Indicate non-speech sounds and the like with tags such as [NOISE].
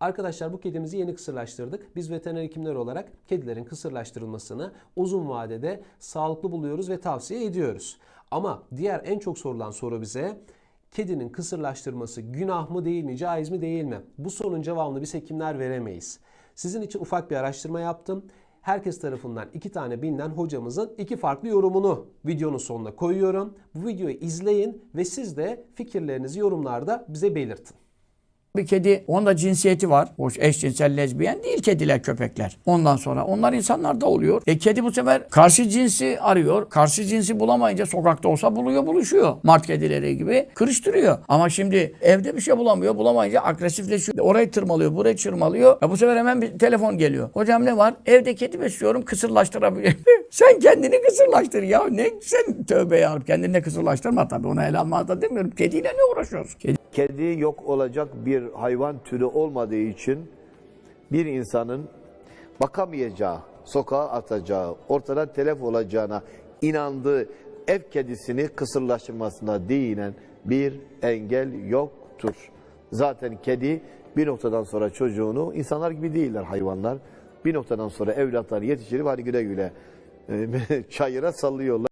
Arkadaşlar bu kedimizi yeni kısırlaştırdık. Biz veteriner hekimler olarak kedilerin kısırlaştırılmasını uzun vadede sağlıklı buluyoruz ve tavsiye ediyoruz. Ama diğer en çok sorulan soru bize kedinin kısırlaştırması günah mı değil mi, caiz mi değil mi? Bu sorunun cevabını biz hekimler veremeyiz. Sizin için ufak bir araştırma yaptım. Herkes tarafından iki tane bilinen hocamızın iki farklı yorumunu videonun sonuna koyuyorum. Bu videoyu izleyin ve siz de fikirlerinizi yorumlarda bize belirtin. Bir kedi, onda cinsiyeti var. Hoş eşcinsel lezbiyen değil kediler, köpekler. Ondan sonra onlar insanlarda oluyor. E kedi bu sefer karşı cinsi arıyor. Karşı cinsi bulamayınca sokakta olsa buluyor, buluşuyor. Mart kedileri gibi kırıştırıyor. Ama şimdi evde bir şey bulamıyor. Bulamayınca agresifleşiyor. Orayı tırmalıyor, burayı çırmalıyor. E bu sefer hemen bir telefon geliyor. Hocam ne var? Evde kedi besliyorum, kısırlaştırabilirim. [LAUGHS] sen kendini kısırlaştır ya. Ne sen tövbe ya. Kendini kısırlaştırma tabii. Ona el almaz da demiyorum. Kediyle ne uğraşıyorsun? Kedi Kedi yok olacak bir hayvan türü olmadığı için bir insanın bakamayacağı, sokağa atacağı, ortada telef olacağına inandığı ev kedisini kısırlaştırmasına değinen bir engel yoktur. Zaten kedi bir noktadan sonra çocuğunu insanlar gibi değiller hayvanlar. Bir noktadan sonra evlatlar yetiştirip hadi güle güle [LAUGHS] çayıra sallıyorlar.